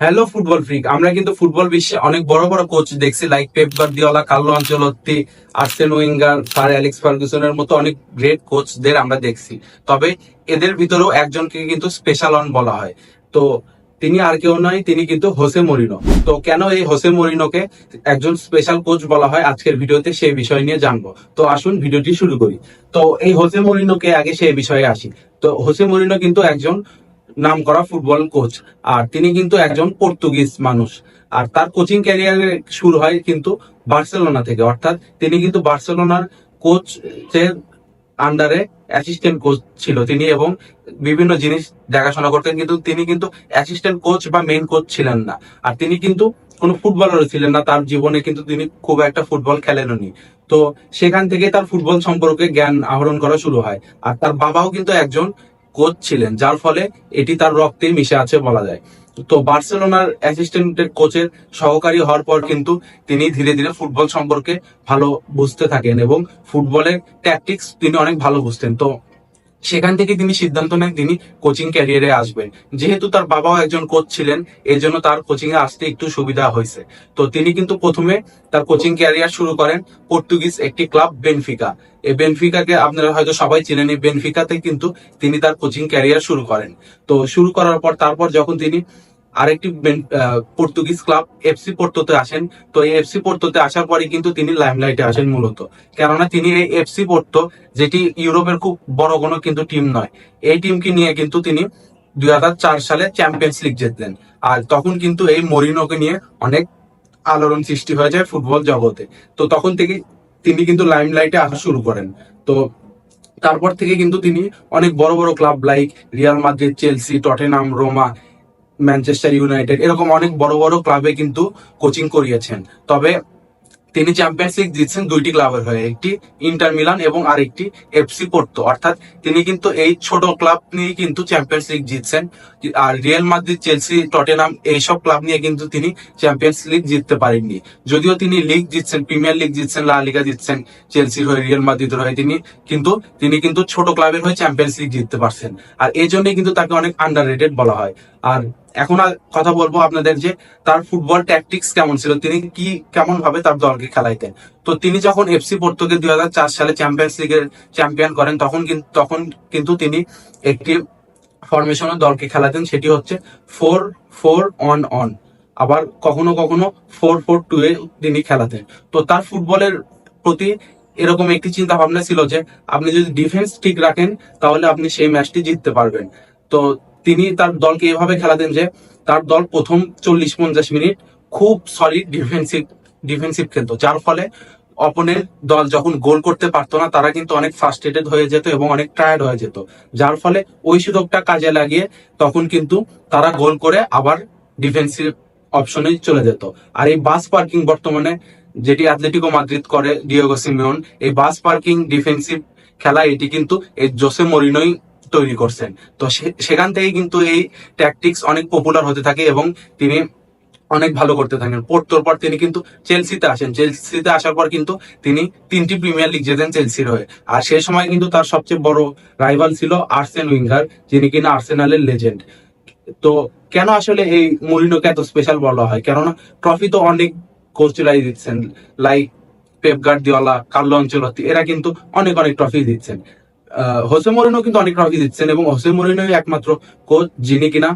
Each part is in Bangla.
হ্যালো ফুটবল ফ্রিক আমরা কিন্তু ফুটবল বিশ্বে অনেক বড় বড় কোচ দেখছি like Pep Guardiola Carlo Ancelotti Arsene Wenger sir Alex ফার্গুসনের মতো অনেক গ্রেট কোচদের আমরা দেখছি। তবে এদের ভিতরেও একজনকে কিন্তু স্পেশাল অন বলা হয়। তো তিনি আর কেউ নয়, তিনি কিন্তু হোসে মরিনো তো কেন এই হোসে মরিনোকে একজন স্পেশাল কোচ বলা হয় আজকের ভিডিওতে সেই বিষয় নিয়ে জানব। তো আসুন ভিডিওটি শুরু করি। তো এই হোসে মরিনোকে আগে সেই বিষয়ে আসি। তো হোসে মরিনো কিন্তু একজন নাম করা ফুটবল কোচ। আর তিনি কিন্তু একজন পর্তুগিজ মানুষ। আর তার কোচিং ক্যারিয়ার শুরু হয় কিন্তু বার্সেলোনা থেকে। অর্থাৎ তিনি কিন্তু বার্সেলোনার কোচের আন্ডারে অ্যাসিস্ট্যান্ট কোচ ছিল তিনি এবং বিভিন্ন জিনিস দেখাশোনা করতেন, কিন্তু তিনি কিন্তু অ্যাসিস্ট্যান্ট কোচ বা মেইন কোচ ছিলেন না। আর তিনি কিন্তু কোনো ফুটবলারও ছিলেন না, তার জীবনে কিন্তু তিনি খুব একটা ফুটবল খেলেননি। তো সেখান থেকে তার ফুটবল সম্পর্কে জ্ঞান আহরণ করা শুরু হয়। আর তার বাবাও কিন্তু একজন কোচ ছিলেন যার ফলে এটি তার রক্তে মিশে আছে বলা যায়। তো বার্সেলোনার অ্যাসিস্ট্যান্টের কোচের সহকারী হওয়ার পর কিন্তু তিনি ধীরে ধীরে ফুটবল সম্পর্কে ভালো বুঝতে থাকেন এবং ফুটবলের ট্যাকটিক্স তিনি অনেক ভালো বুঝতেন। তো সেখান থেকে তিনি সিদ্ধান্ত নেন তিনি কোচিং ক্যারিয়ারে আসবেন। যেহেতু তার বাবাও একজন কোচ ছিলেন এর জন্য তার কোচিং এ আসতে একটু সুবিধা হয়েছে। তো তিনি কিন্তু প্রথমে তার কোচিং ক্যারিয়ার শুরু করেন পর্তুগিজ একটি ক্লাব, বেনফিকা। এই বেনফিকাকে আপনারা হয়তো সবাই চিনেন, এই বেনফিকাতে কিন্তু তিনি তার কোচিং ক্যারিয়ার শুরু করেন। তো শুরু করার পর, তারপর যখন তিনি আরেকটি পর্তুগিজ ক্লাব এফসি পোর্টোতে আসেন। তো এই এফসি পোর্টোতে আসার পরে কিন্তু তিনি লাইমলাইটে আসেন মূলত। কেননা তিনি এই এফসি পোর্টো যেটি ইউরোপের খুব বড় কোনো কিন্তু টিম নয়, এই টিমকে নিয়ে কিন্তু তিনি দুই হাজার চার সালে চ্যাম্পিয়ন্স লিগ জিতলেন। আর তখন কিন্তু এই মরিনোকে নিয়ে অনেক আলোড়ন সৃষ্টি হয়ে যায় ফুটবল জগতে। তো তখন থেকে তিনি কিন্তু লাইমলাইটে আসা শুরু করেন। তো তারপর থেকে কিন্তু তিনি অনেক বড় বড় club like Real Madrid Chelsea Tottenham Roma Manchester United এরকম অনেক বড় বড় ক্লাবে কিন্তু কোচিং করিয়েছেন। তবে তিনি চ্যাম্পিয়ন্স লিগ জিতছেন দুইটি ক্লাবের হয়ে, একটি ইন্টার মিলান এবং আরেকটি এফসি পোর্তো অর্থাৎ তিনি কিন্তু এই ছোট ক্লাব নিয়ে কিন্তু চ্যাম্পিয়ন্স লিগ জিতছেন। আর রিয়াল মাদ্রিদ চেলসি টটেনাম এইসব ক্লাব নিয়ে কিন্তু তিনি চ্যাম্পিয়ন্স লিগ জিততে পারেননি। যদিও তিনি লিগ জিতছেন প্রিমিয়ার লিগ জিতছেন লা লিগা জিতছেন চেলসির হয়ে রিয়াল মাদ্রিদের হয়ে, তিনি কিন্তু তিনি কিন্তু ছোট ক্লাবের হয়ে চ্যাম্পিয়ন্স লিগ জিততে পারছেন। আর এই জন্যই কিন্তু তাকে অনেক আন্ডার বলা হয়। আর এখন আর কথা বলব আপনাদের যে তার ফুটবল ট্যাকটিক্স কেমন ছিল, তিনি কি কেমন ভাবে তার দলকে খেলাইতেন? তো তিনি যখন এফসি পোর্তুকে দুই সালে চ্যাম্পিয়ন্স লিগের চ্যাম্পিয়ন করেন, তখন কিন্তু তখন কিন্তু তিনি একটি ফরমেশনের দলকে খেলাতেন, সেটি হচ্ছে ফোর ফোর অন অন আবার কখনো কখনো ফোর ফোর টু এ তিনি খেলাতেন। তো তার ফুটবলের প্রতি এরকম একটি চিন্তা ভাবনা ছিল যে, আপনি যদি ডিফেন্স ঠিক রাখেন, তাহলে আপনি সেই ম্যাচটি জিততে পারবেন। তো তিনি তার দলকে এভাবে খেলাতেন যে তার দল প্রথম চল্লিশ পঞ্চাশ মিনিট খুব সলিড ডিফেন্সিভ ডিফেন্সিভ খেলতো। যার ফলে অপনের দল যখন গোল করতে পারতো না, তারা কিন্তু অনেক ফার্স্টেটেড হয়ে যেত এবং অনেক টায়ার্ড হয়ে যেত। যার ফলে ওই সুযোগটা কাজে লাগিয়ে তখন কিন্তু তারা গোল করে আবার ডিফেন্সিভ অপশনে চলে যেত। আর এই বাস পার্কিং বর্তমানে যেটি অ্যাথলেটিকো মাদ্রিদ করে ডিওগো সিমিওন এই বাস পার্কিং ডিফেন্সিভ খেলা এটি কিন্তু এই জোসে মরিনোই তৈরি করছেন। তো সেখান থেকে কিন্তু এই ট্যাকটিক্স অনেক পপুলার হতে থাকে এবং তিনি অনেক ভালো করতে থাকেন। পোর্টোর পর তিনি কিন্তু চেলসিতে আসেন। চেলসিতে আসার পর কিন্তু তিনি তিনটি প্রিমিয়ার লিগ জেতেন চেলসির হয়ে। আর সেই সময় কিন্তু তার সবচেয়ে বড় রাইভাল ছিল আর্সেন উইঙ্গার, যিনি কিনা আর্সেনালের লেজেন্ড তো কেন আসলে এই মরিনোকে এত স্পেশাল বলা হয়? কেননা ট্রফি তো অনেক কোচরাই দিচ্ছেন like Pep Guardiola Carlo Ancelotti এরা কিন্তু অনেক অনেক ট্রফি দিচ্ছেন। হোসে মরিনো কিন্তু অনেক ট্রফি দিচ্ছেন এবং হোসে মরিনোই একমাত্র কোচ যিনি কিনা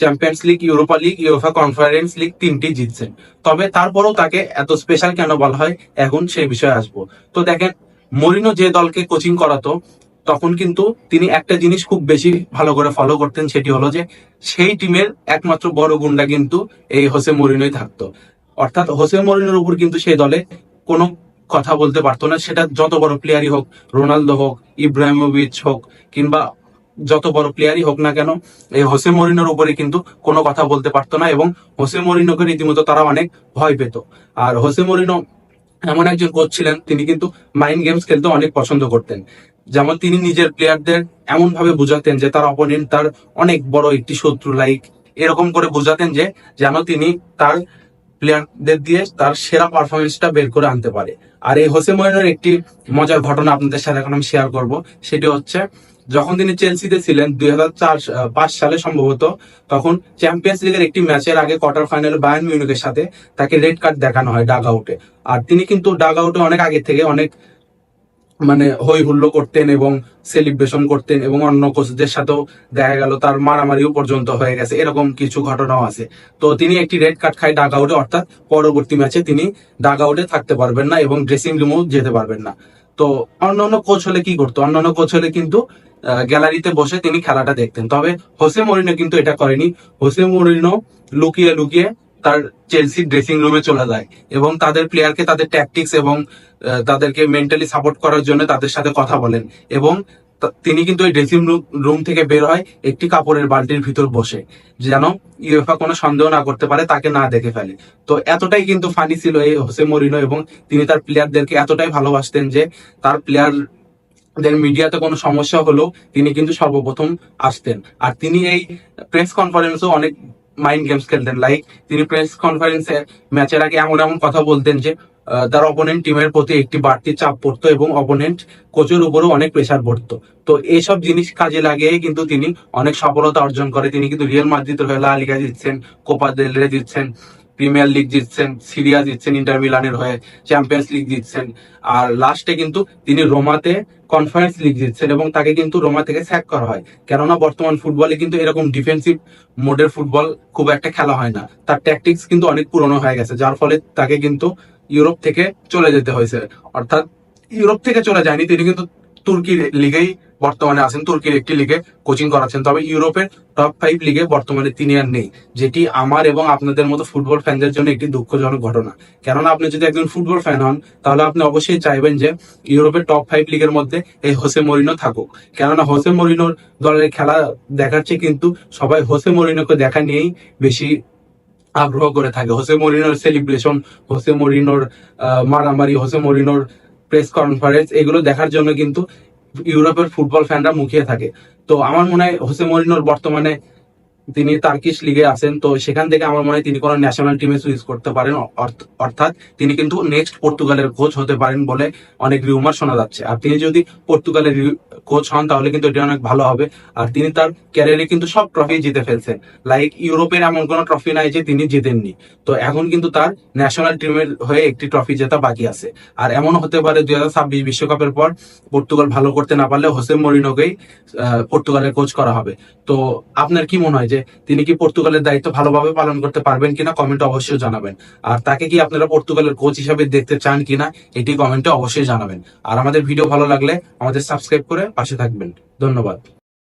Champions League Europa League Europa Conference League তিনটি জিতছেন। তবে তারপরেও তাকে এত স্পেশাল কেন বলা হয়? এখন সেই বিষয়ে আসব। তো দেখেন, মরিনো যে দলকে কোচিং করাতো, তখন কিন্তু তিনি একটা জিনিস খুব বেশি ভালো করে ফলো করতেন, সেটি হলো যে সেই টিমের একমাত্র বড় গুন্ডা কিন্তু এই হোসে মরিনোই থাকতো। অর্থাৎ হোসে মরিনোর উপর কিন্তু সেই দলে কোনো কথা বলতে পারতো না। সেটা যত বড় প্লেয়ারই হোক, রোনালদো হোক, ইব্রাহিমোভিচ হোক, কিংবা যত বড় প্লেয়ারই হোক না কেন, এই হোসে মরিনোর উপরে কিন্তু কোনো কথা বলতে পারতো না এবং হোসে মরিনোকে রীতিমতো তারা অনেক ভয় পেত। আর হোসে মরিনো এমন একজন কোচ ছিলেন, তিনি কিন্তু মাইন্ড গেমস খেলতে অনেক পছন্দ করতেন। যেমন তিনি নিজের প্লেয়ারদের এমন ভাবে বুঝাতেন যে তার অপোনেন্ট তার অনেক বড় একটি শত্রু লাইক এরকম করে বুঝাতেন যে যেন তিনি তার প্লেয়ারদের দিয়ে তার সেরা পারফরমেন্সটা বের করে আনতে পারে। আর এই হোসে মরিনোর একটি মজার ঘটনা আপনাদের সাথে এখন আমি শেয়ার করব। সেটি হচ্ছে, যখন তিনি চেলসিতে ছিলেন দুই হাজার সালে সম্ভবত, তখন চ্যাম্পিয়ন্স লিগের একটি ম্যাচের আগে কোয়ার্টার ফাইনাল বায়ান মিউনিকের সাথে তাকে রেড কার্ড দেখানো হয় ডাগ আউটে আর তিনি কিন্তু ডাগ আউটে অনেক আগে থেকে অনেক মানে হই হুল্লো করতেন এবং সেলিব্রেশন করতেন এবং অন্য কোচদের সাথেও দেখা গেল তার মারামারিও পর্যন্ত হয়ে গেছে। এরকম কিছু ঘটনাও আছে। তো তিনি একটি রেড কার্ড খায় ডাগ আউটে অর্থাৎ পরবর্তী ম্যাচে তিনি ডাগ আউটে থাকতে পারবেন না এবং ড্রেসিং রুমেও যেতে পারবেন না। তো অন্যান্য কোচ হলে কি করতো? অন্যান্য কোচ হলে কিন্তু গ্যালারিতে বসে তিনি খেলাটা দেখতেন। তবে হোসে মরিনো কিন্তু এটা করেনি। হোসে মরিনো লুকিয়ে লুকিয়ে তার চেলসি ড্রেসিং রুমে চলে যায় এবং তাদের প্লেয়ারকে তাদের ট্যাকটিক্স এবং তাদেরকে মেন্টালি সাপোর্ট করার জন্য তাদের সাথে কথা বলেন এবং তিনি কিন্তু ওই ড্রেসিং রুম থেকে বের হয় একটি কাপড়ের বালতির ভিতর বসে যেন ইউএফা কোনো সন্দেহ না করতে পারে, তাকে না দেখে ফেলে। তো এতটাই কিন্তু ফানি ছিল এই হোসে মরিনো এবং তিনি তার প্লেয়ারদেরকে এতটাই ভালোবাসতেন যে তার প্লেয়ার দের মিডিয়াতে কোনো সমস্যা হলো তিনি কিন্তু সর্বপ্রথম আসতেন। আর তিনি এই প্রেস কনফারেন্সেও অনেক মাইন্ড গেমস খেলতেন। লাইক তিনি প্রেস কনফারেন্সে ম্যাচের আগে এমন এমন কথা বলতেন যে তার অপোনেন্ট টিমের প্রতি একটি বাড়তি চাপ পড়তো এবং অপোনেন্ট কোচের উপরও অনেক প্রেশার পড়তো। তো এইসব জিনিস কাজে লাগিয়ে কিন্তু তিনি অনেক সফলতা অর্জন করে। তিনি কিন্তু রিয়েল মাদ্রিদ হয়ে লা লিগা জিতছেন কোপা দেলরে জিতছেন। প্রিমিয়ার লিগ জিতছেন সিরিয়া জিতছেন ইন্টার মিলানের হয়ে চ্যাম্পিয়ন্স লিগ জিতছেন। আর লাস্টে কিন্তু তিনি রোমাতে কনফারেন্স লিগ জিতছেন এবং তাকে কিন্তু রোমা থেকে স্যাক করা হয়। কেননা বর্তমান ফুটবলে কিন্তু এরকম ডিফেন্সিভ মোডের ফুটবল খুব একটা খেলা হয় না। তার ট্যাকটিক্স কিন্তু অনেক পুরনো হয়ে গেছে, যার ফলে তাকে কিন্তু ইউরোপ থেকে চলে যেতে হয়েছে। অর্থাৎ ইউরোপ থেকে চলে যায়নি, তিনি কিন্তু তুর্কি লিগেই বর্তমানে আছেন, তুর্কির একটি লিগে কোচিং করাচ্ছেন। তবে ইউরোপের টপ ফাইভ লিগে বর্তমানে তিনি আর নেই, যেটি আমার এবং আপনাদের মতো ফুটবল ফ্যানদের জন্য একটি দুঃখজনক ঘটনা। কেননা আপনি যদি একজন ফুটবল ফ্যান হন, তাহলে আপনি অবশ্যই চাইবেন যে ইউরোপের টপ ফাইভ লিগের মধ্যে এই হোসে মরিনো থাকুক। কেননা হোসে মরিনোর দলের খেলা দেখার চেয়ে কিন্তু সবাই হোসে মরিনোকে দেখা নিয়েই বেশি আগ্রহ করে থাকে। হোসে মরিনোর সেলিব্রেশন হোসে মরিনোর মারামারি হোসে মরিনোর প্রেস কনফারেন্স এগুলো দেখার জন্য কিন্তু ইউরোপের ফুটবল ফ্যানরা মুখিয়ে থাকে। তো আমার মনে হয় হোসে মরিনোর বর্তমানে তিনি তার্কিশ লিগে আছেন, তো সেখান থেকে আমার মনে হয় তিনি কোনো ন্যাশনাল টিমে সুইচ করতে পারেন। অর্থ- অর্থাৎ তিনি কিন্তু নেক্সট পর্তুগালের কোচ হতে পারেন বলে অনেক রিউমার শোনা যাচ্ছে। আর তিনি যদি পর্তুগালের কোচ হন, তাহলে কিন্তু এটা অনেক ভালো হবে। আর তিনি তার ক্যারিয়ারে কিন্তু সব ট্রফি জিতে ফেলছেন। লাইক ইউরোপের এমন কোনো ট্রফি নাই যে তিনি জিতেননি। তো এখন কিন্তু তার ন্যাশনাল টিমের হয়ে একটি ট্রফি জেতা বাকি আছে। আর এমন হতে পারে দুই হাজার ছাব্বিশ বিশ্বকাপের পর পর্তুগাল ভালো করতে না পারলে হোসে মরিনোকেই পর্তুগালের কোচ করা হবে। তো আপনার কি মনে হয় যে তিনি কি পর্তুগালের দায়িত্ব ভালোভাবে পালন করতে পারবেন কিনা কমেন্ট অবশ্যই জানাবেন। আর তাকে কি আপনারা পর্তুগালের কোচ হিসাবে দেখতে চান কিনা, এটি কমেন্টে অবশ্যই জানাবেন। আর আমাদের ভিডিও ভালো লাগলে আমাদের সাবস্ক্রাইব করে পাশে থাকবেন। ধন্যবাদ।